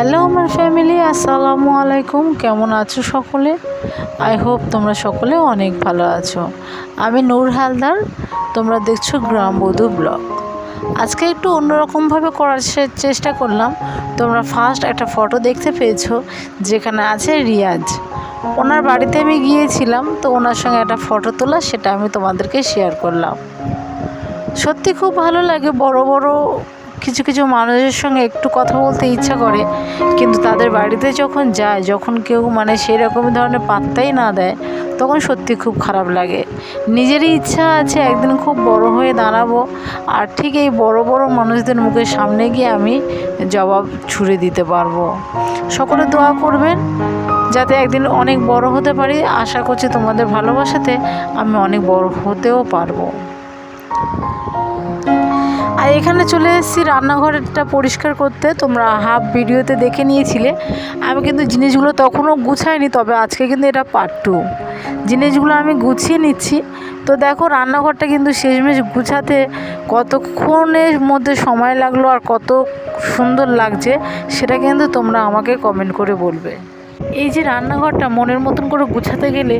Hello আমার family আসসালামু আলাইকুম কেমন আছো সকলে? আই হোপ তোমরা সকলে অনেক ভালো আছো। আমি নূর হালদার। তোমরা দেখছ গ্রামবধূ ব্লগ। আজকে একটু অন্যরকমভাবে করার চেষ্টা করলাম। তোমরা ফার্স্ট একটা ফটো দেখতে পেয়েছ, যেখানে আছে রিয়াজ। ওনার বাড়িতে আমি গিয়েছিলাম, তো ওনার সঙ্গে একটা ফটো তোলা, সেটা আমি তোমাদেরকে শেয়ার করলাম। সত্যি খুব ভালো লাগে, বড় বড় কিছু কিছু মানুষের সঙ্গে একটু কথা বলতে ইচ্ছা করে, কিন্তু তাদের বাড়িতে যখন যায়, যখন কেউ মানে সেই রকম ধরনের পাত্তাই না দেয়, তখন সত্যি খুব খারাপ লাগে। নিজেরই ইচ্ছা আছে একদিন খুব বড় হয়ে দাঁড়াবো, আর ঠিক এই বড় বড় মানুষদের মুখের সামনে গিয়ে আমি জবাব ছুড়ে দিতে পারব। সকলে দোয়া করবেন, যাতে একদিন অনেক বড় হতে পারি। আশা করছি তোমাদের ভালোবাসাতে আমি অনেক বড় হতেও পারব। আর এখানে চলে এসেছি রান্নাঘরটা পরিষ্কার করতে। তোমরা হাফ ভিডিওতে দেখে নিয়েছিলে। আমি কিন্তু জিনিসগুলো তখনও গুছাইনি, তবে আজকে কিন্তু এটা পার্ট টু জিনিসগুলো আমি গুছিয়ে নিচ্ছি। তো দেখো, রান্নাঘরটা কিন্তু শেষমেশ গুছাতে কতক্ষণের মধ্যে সময় লাগল আর কত সুন্দর লাগছে, সেটা কিন্তু তোমরা আমাকে কমেন্ট করে বলবে। এই যে রান্নাঘরটা মনের মতন করে গুছাতে গেলে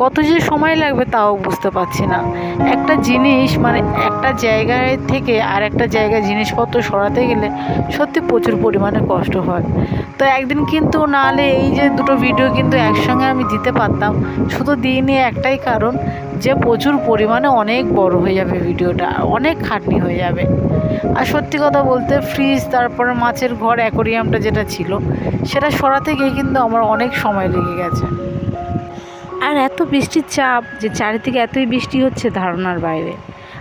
কত যে সময় লাগবে তাও বুঝতে পারছি না। একটা জিনিস মানে একটা জায়গায় থেকে আর একটা জায়গায় জিনিসপত্র সরাতে গেলে সত্যি প্রচুর পরিমাণে কষ্ট হয়। তো একদিন কিন্তু নাহলে এই যে দুটো ভিডিও কিন্তু একসঙ্গে আমি দিতে পারতাম। শুধু দিইনি, একটাই কারণ যে প্রচুর পরিমাণে অনেক বড় হয়ে যাবে ভিডিওটা অনেক খাটনি হয়ে যাবে। আর সত্যি কথা বলতে ফ্রিজ তারপরে মাছের ঘর অ্যাকোরিয়ামটা যেটা ছিল, সেটা সরাতে গিয়ে কিন্তু আমার অনেক সময় লেগে গেছে। আর এত বৃষ্টির চাপ যে চারিদিকে এতই বৃষ্টি হচ্ছে ধারণার বাইরে।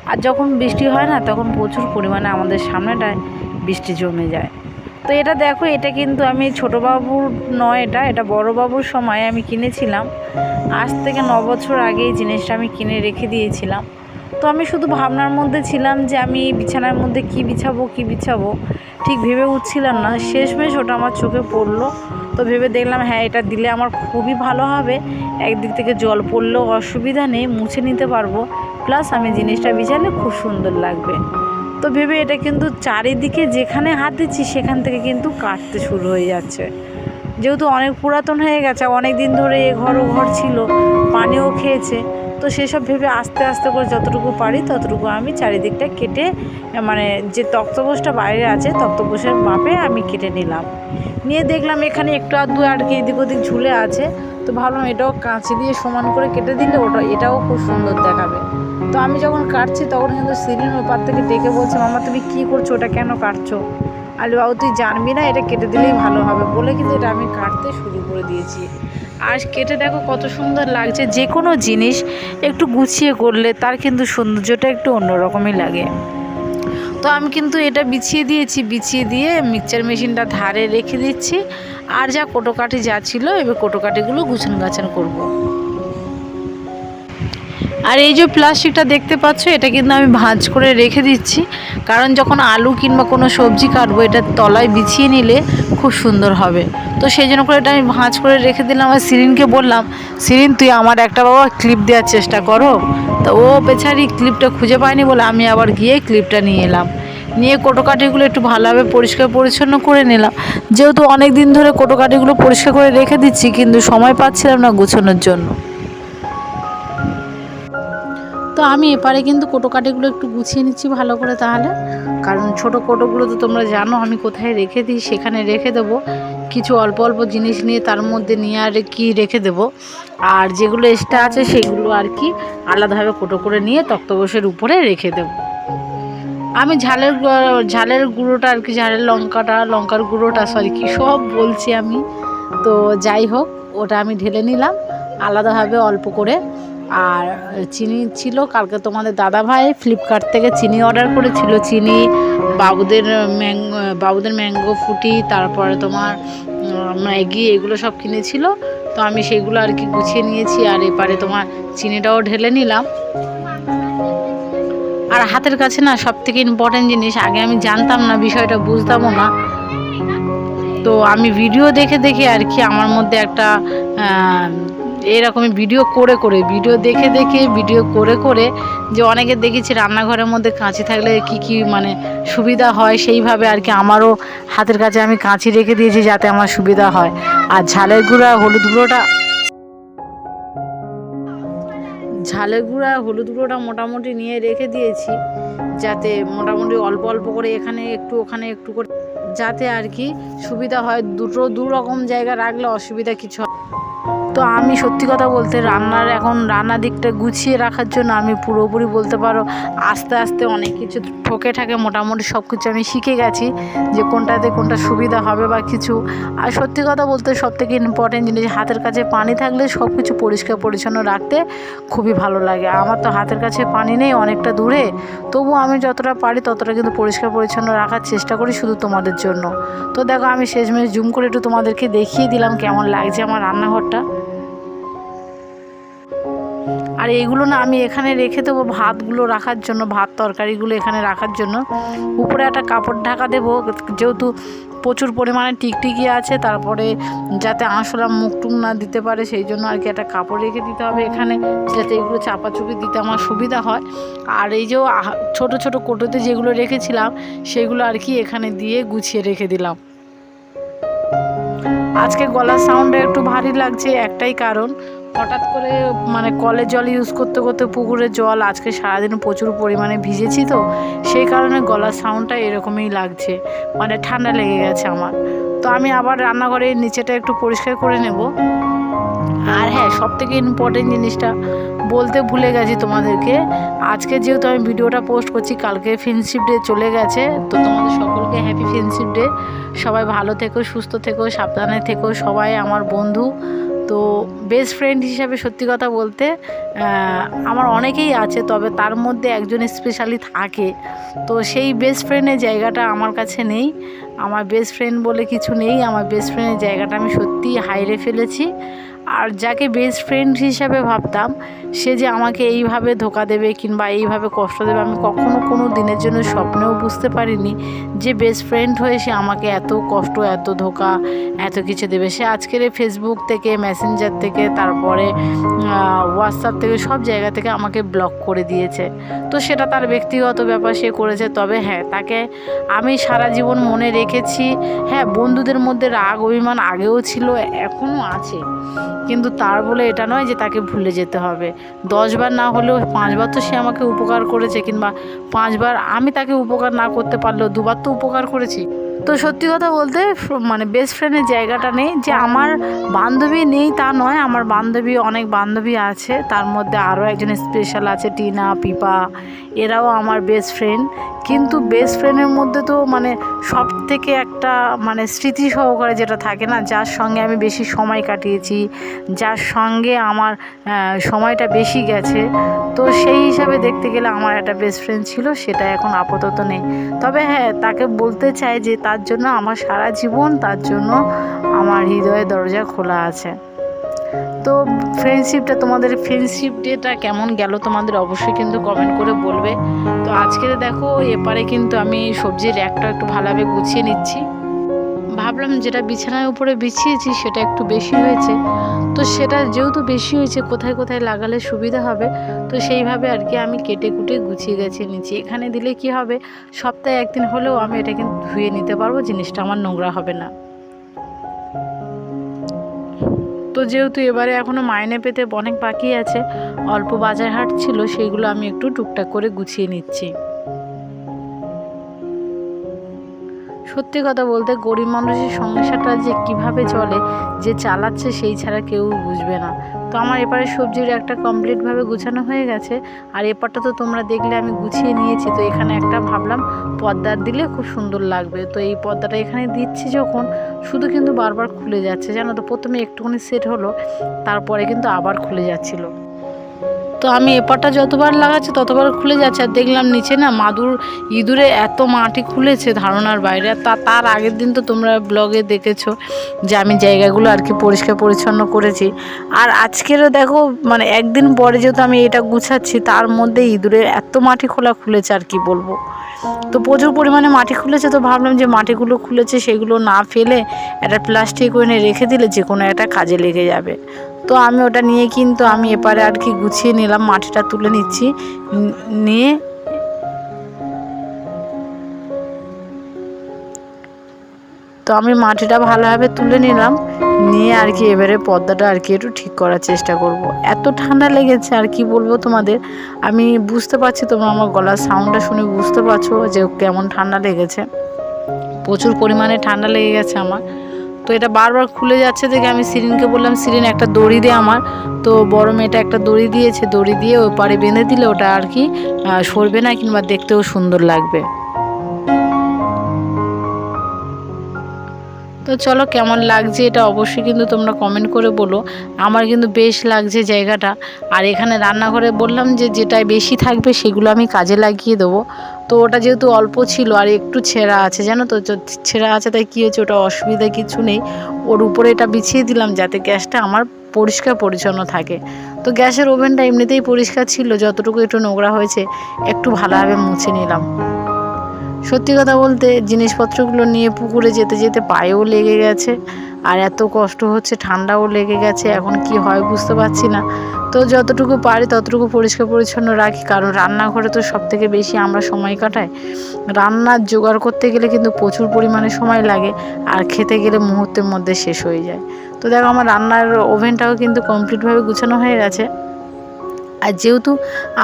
আর যখন বৃষ্টি হয় না, তখন প্রচুর পরিমাণে আমাদের সামনেটায় বৃষ্টি জমে যায়। তো এটা দেখো, এটা কিন্তু আমি ছোটোবাবুর নয়, এটা এটা বড়োবাবুর সময় আমি কিনেছিলাম। আজ থেকে ন বছর আগে এই জিনিসটা আমি কিনে রেখে দিয়েছিলাম। তো আমি শুধু ভাবনার মধ্যে ছিলাম যে আমি বিছানার মধ্যে কি বিছাবো কি বিছাবো, ঠিক ভেবে উঠছিলাম না। শেষমেশ ওটা আমার চোখে পড়ল। তো ভেবে দেখলাম হ্যাঁ এটা দিলে আমার খুবই ভালো হবে। একদিক থেকে জল পড়লেও অসুবিধা নেই, মুছে নিতে পারব। প্লাস আমি জিনিসটা বিছালে খুব সুন্দর লাগবে। তো ভেবে এটা কিন্তু চারিদিকে যেখানে হাত দিচ্ছি, সেখান থেকে কিন্তু কাটতে শুরু হয়ে যাচ্ছে। যেহেতু অনেক পুরাতন হয়ে গেছে অনেক দিন ধরে এ ঘর ও ঘর ছিল, পানিও খেয়েছে। তো সেসব ভেবে আস্তে আস্তে করে যতটুকু পারি ততটুকু আমি চারিদিকটা কেটে মানে যে তক্তপোষটা বাইরে আছে তক্তপোষের মাপে আমি কেটে নিলাম। নিয়ে দেখলাম এখানে একটু আধটু আর কি এদিক ওদিক ঝুলে আছে। তো ভাবলাম এটাও কাঁচি দিয়ে সমান করে কেটে দিলে ওটা, এটাও খুব সুন্দর দেখাবে। তো আমি যখন কাটছি তখন কিন্তু সিরিন ওপার থেকে ডেকে বলছে, মামা তুমি কী করছ? ওটা কেন কাটছো? আলু বাবু তুই জানবি না, এটা কেটে দিলেই ভালো হবে বলে কিন্তু এটা আমি কাটতে শুরু করে দিয়েছি। আর কেটে দেখো কত সুন্দর লাগছে যে কোনো জিনিস একটু গুছিয়ে করলে তার কিন্তু সৌন্দর্যটা একটু অন্যরকমই লাগে। তো আমি কিন্তু এটা বিছিয়ে দিয়েছি, বিছিয়ে দিয়ে মিক্সচার মেশিনটা ধারে রেখে দিচ্ছি। আর যা কোটোকাটি যা ছিল, এবার কোটোকাটিগুলো গুছান গাছান করব। আর এই যে প্লাস্টিকটা দেখতে পাচ্ছ, এটা কিন্তু আমি ভাঁজ করে রেখে দিচ্ছি। কারণ যখন আলু কিংবা কোনো সবজি কাটবো, এটা তলায় বিছিয়ে নিলে খুব সুন্দর হবে। তো সেই জন্য করে এটা আমি ভাঁজ করে রেখে দিলাম। আর সিরিনকে বললাম সিরিন তুই আমার একটা বাবা ক্লিপ দেওয়ার চেষ্টা করো। তো ও বেচারি ক্লিপটা খুঁজে পায়নি বলে আমি আবার গিয়ে ক্লিপটা নিয়ে এলাম। নিয়ে কোটোকাটিগুলো একটু ভালোভাবে পরিষ্কার পরিচ্ছন্ন করে নিলাম। যেহেতু অনেক দিন ধরে কোটোকাটিগুলো পরিষ্কার করে রেখে দিচ্ছি, কিন্তু সময় পাচ্ছিলাম না গোছানোর জন্য। তো আমি এপারে কিন্তু কোটোকাটিগুলো একটু গুছিয়ে নিচ্ছি ভালো করে তাহলে। কারণ ছোট কোটোগুলো তো তোমরা জানো, আমি কোথায় রেখে দিই, সেখানে রেখে দেবো। কিছু অল্প অল্প জিনিস নিয়ে তার মধ্যে নিয়ে আর কি রেখে দেবো। আর যেগুলো এক্সট্রা আছে সেগুলো আর কি আলাদাভাবে কোটো করে নিয়ে তক্তবসের উপরে রেখে দেবো। আমি ঝালের ঝালের গুঁড়োটা আর কি, ঝালের লঙ্কাটা, লঙ্কার গুঁড়োটা সরি কি সব বলছি আমি। তো যাই হোক, ওটা আমি ঢেলে নিলাম। আলাদাভাবে অল্প করে আর চিনি ছিল, কালকে তোমাদের দাদা ভাই ফ্লিপকার্ট থেকে চিনি অর্ডার করেছিল। চিনি, বাবুদের ম্যাং, বাবুদের ম্যাঙ্গো ফুটি, তারপরে তোমার ম্যাগি, এগুলো সব কিনেছিল। তো আমি সেগুলো আর কি গুছিয়ে নিয়েছি, আর এপারে তোমার চিনিটাও ঢেলে নিলাম। আর হাতের কাছে না সব থেকে ইম্পর্টেন্ট জিনিস, আগে আমি জানতাম না, বিষয়টা বুঝতামও না। তো আমি ভিডিও দেখে দেখে আর কি আমার মধ্যে একটা আহ, এইরকমই ভিডিও করে করে ভিডিও দেখে দেখে ভিডিও করে করে যে অনেকে দেখেছি রান্নাঘরের মধ্যে কাঁচি থাকলে কি কি মানে সুবিধা হয় সেইভাবে আর কি আমারও হাতের কাছে আমি কাঁচি রেখে দিয়েছি যাতে আমার সুবিধা হয়। আর ঝালের গুঁড়া হলুদ গুঁড়োটা ঝালের গুঁড়া হলুদ গুঁড়োটা মোটামুটি নিয়ে রেখে দিয়েছি যাতে মোটামুটি অল্প অল্প করে এখানে একটু ওখানে একটু করে যাতে আর কি সুবিধা হয়। দুটো দু রকম জায়গা রাখলে অসুবিধা কিছু হয়। তো আমি সত্যি কথা বলতে রান্নার এখন রান্নার দিকটা গুছিয়ে রাখার জন্য আমি পুরোপুরি বলতে পারো আস্তে আস্তে অনেক কিছু ঠকে ঠাকে মোটামুটি সব কিছু আমি শিখে গেছি যে কোনটাতে কোনটা সুবিধা হবে বা কিছু। আর সত্যি কথা বলতে সব থেকে ইম্পর্টেন্ট জিনিস হাতের কাছে পানি থাকলে সব কিছু পরিষ্কার পরিচ্ছন্ন রাখতে খুবই ভালো লাগে। আমার তো হাতের কাছে পানি নেই অনেকটা দূরে, তবু আমি যতটা পারি ততটা কিন্তু পরিষ্কার পরিচ্ছন্ন রাখার চেষ্টা করি শুধু তোমাদের জন্য। তো দেখো আমি শেষমেশ জুম করে একটু তোমাদেরকে দেখিয়ে দিলাম কেমন লাগছে আমার রান্নাঘরটা। আর এইগুলো না আমি এখানে রেখে দেবো ভাতগুলো রাখার জন্য, ভাত তরকারিগুলো এখানে রাখার জন্য। উপরে একটা কাপড় ঢাকা দেবো, যেহেতু প্রচুর পরিমাণে টিকটিকি আছে, তারপরে যাতে আঁশলা মুখ টুক না দিতে পারে, সেই জন্য আর কি একটা কাপড় রেখে দিতে হবে এখানে, যাতে এগুলো চাপাচুপি দিতে আমার সুবিধা হয়। আর এই যে ছোট ছোট কোটোতে যেগুলো রেখেছিলাম, সেগুলো আর কি এখানে দিয়ে গুছিয়ে রেখে দিলাম। আজকে গলার সাউন্ডটা একটু ভারী লাগছে, একটাই কারণ। হঠাৎ করে মানে কলের জল ইউজ করতে করতে পুকুরের জল আজকে সারাদিন প্রচুর পরিমাণে ভিজেছি তো, সেই কারণে গলার সাউন্ডটা এরকমই লাগছে। মানে ঠান্ডা লেগে গেছে আমার। তো আমি আবার রান্নাঘরের নিচেটা একটু পরিষ্কার করে নেব। আর হ্যাঁ সব থেকে ইম্পর্টেন্ট জিনিসটা বলতে ভুলে গেছি তোমাদেরকে। আজকে যেহেতু আমি ভিডিওটা পোস্ট করছি, কালকে ফ্রেন্ডশিপ ডে চলে গেছে, তো তোমাদের সকলকে হ্যাপি ফ্রেন্ডশিপ ডে সবাই ভালো থেকো, সুস্থ থেকো, সাবধানে থেকো, সবাই আমার বন্ধু। তো বেস্ট ফ্রেন্ড হিসাবে সত্যি কথা বলতে আমার অনেকেই আছে, তবে তার মধ্যে একজন স্পেশালি থাকে। তো সেই বেস্ট ফ্রেন্ডের জায়গাটা আমার কাছে নেই। আমার বেস্ট ফ্রেন্ড বলে কিছু নেই। আমার বেস্ট ফ্রেন্ডের জায়গাটা আমি সত্যিই হাইরে ফেলেছি। আর যাকে বেস্ট ফ্রেন্ড হিসাবে ভাবতাম, সে যে আমাকে এইভাবে ধোকা দেবে কিংবা এইভাবে কষ্ট দেবে, আমি কখনো কোনো দিনের জন্য স্বপ্নেও বুঝতে পারিনি যে বেস্ট ফ্রেন্ড হয়ে সে আমাকে এত কষ্ট, এত ধোকা, এত কিছু দেবে। সে আজকের এই ফেসবুক থেকে মেসেঞ্জার থেকে, তারপরে হোয়াটসঅ্যাপ থেকে, সব জায়গা থেকে আমাকে ব্লক করে দিয়েছে। তো সেটা তার ব্যক্তিগত ব্যাপার, সে করেছে। তবে হ্যাঁ তাকে আমি সারা জীবন মনে রেখেছি। হ্যাঁ বন্ধুদের মধ্যে রাগ, অভিমান আগেও ছিল, এখনও আছে। কিন্তু তার বলে এটা নয় যে তাকে ভুলে যেতে হবে। দশবার না হলেও পাঁচবার তো সে আমাকে উপকার করেছে কিংবা পাঁচবার আমি তাকে উপকার না করতে পারলেও দুবার তো উপকার করেছি। তো সত্যি কথা বলতে মানে বেস্ট ফ্রেন্ডের জায়গাটা নেই। যে আমার বান্ধবী নেই তা নয়, আমার বান্ধবী, অনেক বান্ধবী আছে। তার মধ্যে আরও একজন স্পেশাল আছে, টিনা, পিপা, এরাও আমার বেস্ট ফ্রেন্ড কিন্তু বেস্ট ফ্রেন্ডের মধ্যে তো মানে সব থেকে একটা মানে স্মৃতি সহকারে যেটা থাকে না, যার সঙ্গে আমি বেশি সময় কাটিয়েছি, যার সঙ্গে আমার সময়টা বেশি গেছে। তো সেই হিসাবে দেখতে গেলে আমার একটা বেস্ট ফ্রেন্ড ছিল, সেটা এখন আপাতত নেই। তবে হ্যাঁ তাকে বলতে চাই যে তার জন্য, আমার সারা জীবন তার জন্য আমার হৃদয়ে দরজা খোলা আছে। তো ফ্রেন্ডশিপটা তোমাদের ফ্রেন্ডশিপ ডেটা কেমন গেল তোমাদের অবশ্যই কিন্তু কমেন্ট করে বলবে। তো আজকে দেখো, এপারে কিন্তু আমি সবজির র্যাকটা একটু ভালোভাবে গুছিয়ে নিচ্ছি। ভাবলাম যেটা বিছানার উপরে বিছিয়েছি, সেটা একটু বেশি হয়েছে। তো সেটা যেহেতু বেশি হয়েছে, কোথায় কোথায় লাগালে সুবিধা হবে, তো সেইভাবে আর কি আমি কেটে কুটে গুছিয়ে গেছে নিচ্ছি এখানে দিলে কি হবে, সপ্তাহে একদিন হলেও আমি এটা কিন্তু ধুয়ে নিতে পারব, জিনিসটা আমার নোংরা হবে না। তো যেহেতু এবারে এখনও মাইনে পেতে অনেক বাকি আছে, অল্প বাজার হাট ছিল, সেইগুলো আমি একটু টুকটাক করে গুছিয়ে নিচ্ছি। সত্যি কথা বলতে গরিব মানুষের সংসারটা যে কীভাবে চলে, যে চালাচ্ছে সেই ছাড়া কেউ বুঝবে না। তো আমার এপারে সবজির একটা কমপ্লিটভাবে গুছানো হয়ে গেছে, আর এপারটা তো তোমরা দেখলে আমি গুছিয়ে নিয়েছি, তো এখানে একটা ভাবলাম পর্দার দিলে খুব সুন্দর লাগবে। তো এই পর্দাটা এখানে দিচ্ছি যখন, শুধু কিন্তু বারবার খুলে যাচ্ছে। জানো তো, প্রথমে একটুখানি সেট হলো, তারপরে কিন্তু আবার খুলে যাচ্ছিল। তো আমি এপারটা যতবার লাগাচ্ছি, ততবার খুলে যাচ্ছে। আর দেখলাম নিচে না মাদুর ইঁদুরে এত মাটি খুলেছে ধারণার বাইরে। তা, তার আগের দিন তো তোমরা ব্লগে দেখেছ যে আমি জায়গাগুলো আর কি পরিষ্কার পরিচ্ছন্ন করেছি। আর আজকেরও দেখো মানে একদিন পরে যেহেতু আমি এটা গুছাচ্ছি, তার মধ্যে ইঁদুরের এত মাটি খোলা খুলেছে আর কি বলব। তো প্রচুর পরিমাণে মাটি খুলেছে, তো ভাবলাম যে মাটিগুলো খুলেছে, সেগুলো না ফেলে একটা প্লাস্টিক এনে রেখে দিলে যে কোনো একটা কাজে লেগে যাবে। তো আমি ওটা নিয়ে কিন্তু আমি এপারে আর কি গুছিয়ে নিলাম, মাটিটা তুলে নিচ্ছি। নিয়ে তো আমি মাটিটা ভালোভাবে তুলে নিলাম, নিয়ে আর কি এবারে পর্দাটা আর কি একটু ঠিক করার চেষ্টা করব। এত ঠান্ডা লেগেছে আর কি বলব তোমাদের, আমি বুঝতে পারছি তোমরা আমার গলার সাউন্ডটা শুনে বুঝতে পারছ যে কেমন ঠান্ডা লেগেছে। প্রচুর পরিমাণে ঠান্ডা লেগে গেছে আমার। তো এটা বারবার খুলে যাচ্ছে দেখে আমি সিরিনকে বললাম সিরিন একটা দড়ি দে আমার। তো বড় মেয়েটা একটা দড়ি দিয়েছে, দড়ি দিয়ে ওই পারে বেঁধে দিলে ওটা আর কি সরবে না কিংবা দেখতেও সুন্দর লাগবে। তো চলো কেমন লাগছে এটা অবশ্যই কিন্তু তোমরা কমেন্ট করে বলো। আমার কিন্তু বেশ লাগছে জায়গাটা। আর এখানে রান্নাঘরে বললাম যে যেটাই বেশি থাকবে সেগুলো আমি কাজে লাগিয়ে দেবো। তো ওটা যেহেতু অল্প ছিল আর একটু ছেঁড়া আছে, জানো তো ছেঁড়া আছে তাই কী হয়েছে? ওটা অসুবিধা কিছু নেই। ওর উপরে এটা বিছিয়ে দিলাম যাতে গ্যাসটা আমার পরিষ্কার পরিচ্ছন্ন থাকে। তো গ্যাসের ওভেনটা এমনিতেই পরিষ্কার ছিল, যতটুকু একটু নোংরা হয়েছে, একটু ভালোভাবে মুছে নিলাম। সত্যি কথা বলতে জিনিসপত্রগুলো নিয়ে পুকুরে যেতে যেতে পায়েও লেগে গেছে, আর এত কষ্ট হচ্ছে, ঠান্ডাও লেগে গেছে, এখন কি হয় বুঝতে পারছি না। তো যতটুকু পারি ততটুকু পরিষ্কার পরিচ্ছন্ন রাখি, কারণ রান্নাঘরে তো সব থেকে বেশি আমরা সময় কাটাই। রান্নার জোগাড় করতে গেলে কিন্তু প্রচুর পরিমাণে সময় লাগে, আর খেতে গেলে মুহূর্তের মধ্যে শেষ হয়ে যায়। তো দেখো আমার রান্নার ওভেনটাও কিন্তু কমপ্লিটভাবে গুছানো হয়ে গেছে। আর যেহেতু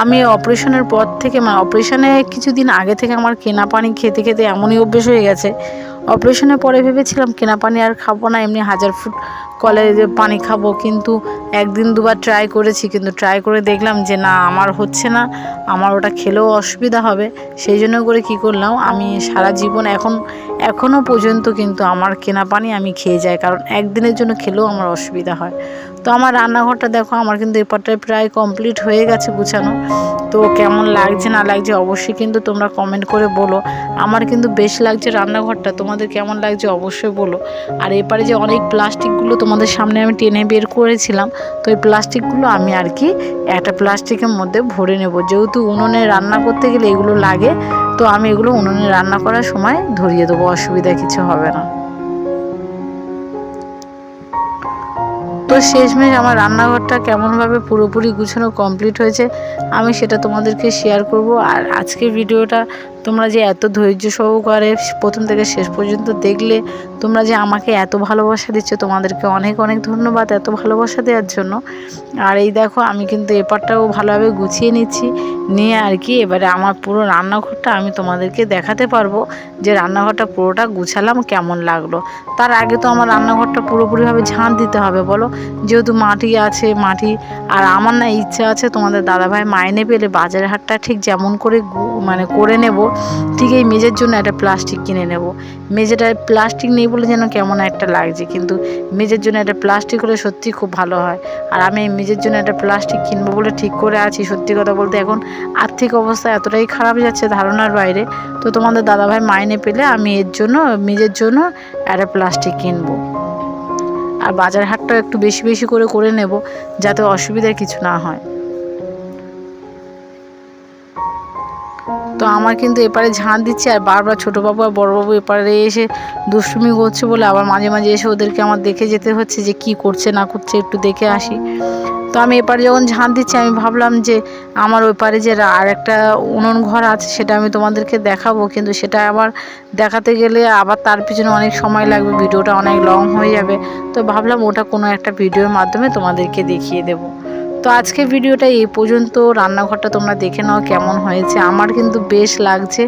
আমি অপারেশনের পর থেকে মানে অপারেশনে কিছুদিন আগে থেকে আমার কেনা পানি খেতে খেতে এমনই অভ্যেস হয়ে গেছে। অপারেশনের পরে ভেবেছিলাম কেনা পানি আর খাব না, এমনি হাজার ফুট কলে পানি খাব, কিন্তু একদিন দুবার ট্রাই করেছি, কিন্তু ট্রাই করে দেখলাম যে না, আমার হচ্ছে না, আমার ওটা খেলেও অসুবিধা হবে। সেই জন্য করে কি করলাম, আমি সারা জীবন এখন এখনও পর্যন্ত কিন্তু আমার কেনা পানি আমি খেয়ে যাই, কারণ একদিনের জন্য খেলেও আমার অসুবিধা হয়। তো আমার রান্নাঘরটা দেখো, আমার কিন্তু এপারটায় প্রায় কমপ্লিট হয়ে গেছে গুছানো। তো কেমন লাগছে না লাগছে অবশ্যই কিন্তু তোমরা কমেন্ট করে বলো। আমার কিন্তু বেশ লাগছে রান্নাঘরটা, তোমাদের কেমন লাগছে অবশ্যই বলো। আর এপারে যে অনেক প্লাস্টিকগুলো তোমাদের সামনে আমি টেনে বের করেছিলাম, তো এই প্লাস্টিকগুলো আমি আর কি একটা প্লাস্টিকের মধ্যে ভরে নেব। যেহেতু উনুনে রান্না করতে গেলে এগুলো লাগে, তো আমি এগুলো উনুনে রান্না করার সময় ধরিয়ে দেবো, অসুবিধা কিছু হবে না। তো শেষমেশ আমার রান্নাঘরটা কেমনভাবে পুরোপুরি গুছানো কমপ্লিট হয়েছে, আমি সেটা তোমাদেরকে শেয়ার করব। আর আজকে ভিডিওটা তোমরা যে এত ধৈর্য সহকারে প্রথম থেকে শেষ পর্যন্ত দেখলে, তোমরা যে আমাকে এত ভালোবাসা দিচ্ছ, তোমাদেরকে অনেক অনেক ধন্যবাদ এত ভালোবাসা দেওয়ার জন্য। আর এই দেখো, আমি কিন্তু এপারটাও ভালোভাবে গুছিয়ে নিচ্ছি, নিয়ে আর কি এবারে আমার পুরো রান্নাঘরটা আমি তোমাদেরকে দেখাতে পারব যে রান্নাঘরটা পুরোটা গুছালাম কেমন লাগল। তার আগে তো আমার রান্নাঘরটা পুরোপুরিভাবে ঝাঁট দিতে হবে, বলো? যেহেতু মাটি আছে, মাটি আর আমার না ইচ্ছা আছে তোমাদের দাদাভাই মাইনে পেলে বাজারের হাটটা ঠিক যেমন করে মানে করে নেব ঠিক এই মেজের জন্য একটা প্লাস্টিক কিনে নেব। মেজেটায় প্লাস্টিক নেই বলে যেন কেমন একটা লাগছে, কিন্তু মেজের জন্য একটা প্লাস্টিক হলে সত্যি খুব ভালো হয়। আর আমি এই মেজের জন্য একটা প্লাস্টিক কিনবো বলে ঠিক করে আছি, সত্যি কথা বলতে এখন আর্থিক অবস্থা এতটাই খারাপ যাচ্ছে ধারণার বাইরে। তো তোমাদের দাদাভাই মাইনে পেলে আমি এর জন্য, মেজের জন্য একটা প্লাস্টিক কিনবো। আর বাজার হাটটাও একটু বেশি বেশি করে করে নেব, যাতে অসুবিধার কিছু না হয়। তো আমার কিন্তু এপারে ঝাঁট দিচ্ছে আর বারবার ছোটো বাবু আর বড়োবাবু এপারে এসে দুষ্টুমি করছে বলে আবার মাঝে মাঝে এসে ওদেরকে আমার দেখে যেতে হচ্ছে যে কি করছে, না করছে একটু দেখে আসি। তো আমি এপারে যখন ঝাঁট দিচ্ছি, আমি ভাবলাম যে আমার ওই পারে যে আর একটা উনুন ঘর আছে, সেটা আমি তোমাদেরকে দেখাবো। কিন্তু সেটা আবার দেখাতে গেলে আবার তার পিছনে অনেক সময় লাগবে, ভিডিওটা অনেক লং হয়ে যাবে। তো ভাবলাম ওটা কোনো একটা ভিডিওর মাধ্যমে তোমাদেরকে দেখিয়ে দেবো। তো আজকে ভিডিওটা এই পর্যন্ত। রান্নাঘরটা তোমরা দেখে নাও কেমন হয়েছে। আমার কিন্তু বেশ লাগছে।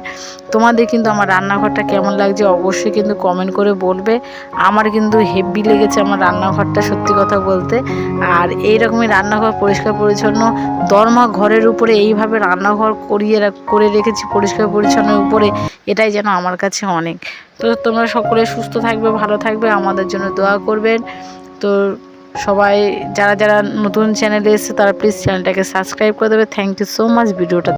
তোমাদের কিন্তু আমার রান্নাঘরটা কেমন লাগছে অবশ্যই কিন্তু কমেন্ট করে বলবে। আমার কিন্তু হেভি লেগেছে আমার রান্নাঘরটা সত্যি কথা বলতে। আর এই রকমই রান্নাঘর পরিষ্কার পরিচ্ছন্ন। দরমা ঘরের উপরে এইভাবে রান্নাঘর করিয়ে করে রেখেছি পরিষ্কার পরিচ্ছন্নের উপরে। এটাই যেন আমার কাছে অনেক। তো তোমরা সকলে সুস্থ থাকবে, ভালো থাকবে। আমাদের জন্য দোয়া করবেন। তো সবাই, যারা যারা নতুন চ্যানেলে এসেছে, তারা প্লিজ চ্যানেলটাকে সাবস্ক্রাইব করে দেবে। থ্যাংক ইউ সো মাচ ভিডিওটা।